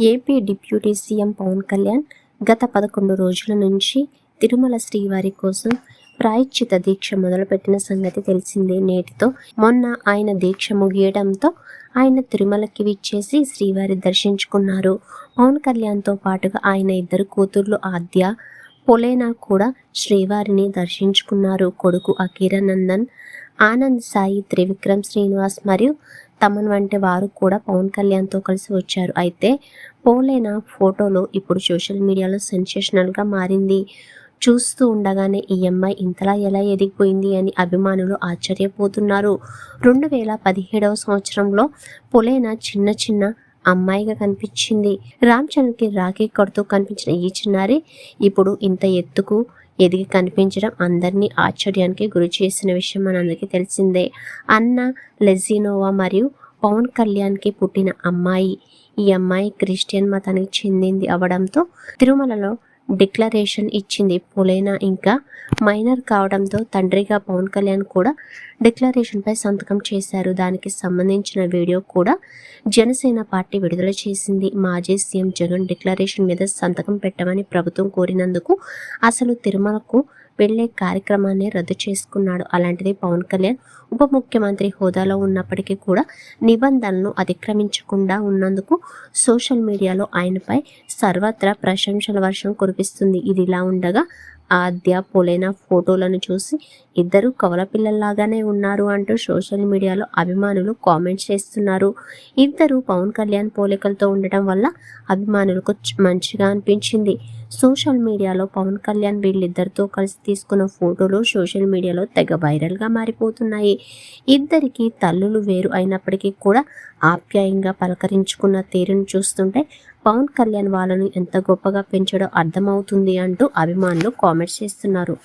AP deputy CM Pawan Kalyan గత పదకొండు రోజుల నుంచి తిరుమల శ్రీవారి కోసం ప్రాయశ్చిత దీక్ష మొదలుపెట్టిన సంగతి తెలిసిందే నేటితో. మొన్న ఆయన దీక్ష ముగియడంతో ఆయన తిరుమలకి విచ్చేసి శ్రీవారి దర్శించుకున్నారు. పవన్ కళ్యాణ్తో పాటుగా ఆయన ఇద్దరు కూతుర్లు ఆద్య పొలేనా కూడా శ్రీవారిని దర్శించుకున్నారు. కొడుకు అకీరానందన్ ఆనంద్ సాయి త్రివిక్రమ్ శ్రీనివాస్ మరియు తమన్ వంటి వారు కూడా పవన్ కళ్యాణ్తో కలిసి వచ్చారు. అయితే పోలేన ఫోటోలో ఇప్పుడు సోషల్ మీడియాలో సెన్సేషనల్గా మారింది. చూస్తూ ఉండగానే ఈ అమ్మాయి ఇంతలా ఎలా ఎదిగిపోయింది అని అభిమానులు ఆశ్చర్యపోతున్నారు. రెండు వేల పదిహేడవ సంవత్సరంలో పొలేనా చిన్న చిన్న అమ్మాయిగా కనిపించింది. రామ్ చరణ్కి రాఖీ కడుతూ కనిపించిన ఈ చిన్నారి ఇప్పుడు ఇంత ఎత్తుకు ఎదిగి కనిపించడం అందరినీ ఆశ్చర్యానికి గురి చేసిన విషయం మనందరికీ తెలిసిందే. అన్న లెజినోవా మరియు పవన్ కళ్యాణ్కి పుట్టిన అమ్మాయి ఈ అమ్మాయి క్రిస్టియన్ మతానికి చెందింది అవడంతో తిరుమలలో డిక్లరేషన్ ఇచ్చింది పులైనా ఇంకా మైనర్ కావడంతో తండ్రిగా పవన్ కళ్యాణ్ కూడా డిక్లరేషన్పై సంతకం చేశారు. దానికి సంబంధించిన వీడియో కూడా జనసేన పార్టీ విడుదల చేసింది. మాజీ సీఎం జగన్ డిక్లరేషన్ మీద సంతకం పెట్టమని ప్రభుత్వం కోరినందుకు అసలు తిరుమలకు వెళ్ళే కార్యక్రమాన్ని రద్దు చేసుకున్నాడు. అలాంటిది పవన్ కళ్యాణ్ ఉప ముఖ్యమంత్రి హోదాలో ఉన్నప్పటికీ కూడా నిబంధనలను అతిక్రమించకుండా ఉన్నందుకు సోషల్ మీడియాలో ఆయనపై సర్వత్రా ప్రశంసల వర్షం కురిపిస్తుంది. ఇది ఇలా ఉండగా ఆద్య పొలైన ఫోటోలను చూసి ఇద్దరు కవల పిల్లల్లాగానే ఉన్నారు అంటూ సోషల్ మీడియాలో అభిమానులు కామెంట్స్ చేస్తున్నారు. ఇద్దరు పవన్ కళ్యాణ్ పోలికలతో ఉండటం వల్ల అభిమానులకు మంచిగా అనిపించింది. సోషల్ మీడియాలో పవన్ కళ్యాణ్ వీళ్ళిద్దరితో కలిసి తీసుకున్న ఫోటోలు సోషల్ మీడియాలో తెగ వైరల్గా మారిపోతున్నాయి. ఇద్దరికి తల్లులు వేరు అయినప్పటికీ కూడా ఆప్యాయంగా పలకరించుకున్న తీరును చూస్తుంటే పవన్ కళ్యాణ్ వాళ్ళను ఎంత గొప్పగా పెంచడో అర్థమవుతుంది అంటూ అభిమానులు కామెంట్స్ చేస్తున్నారు.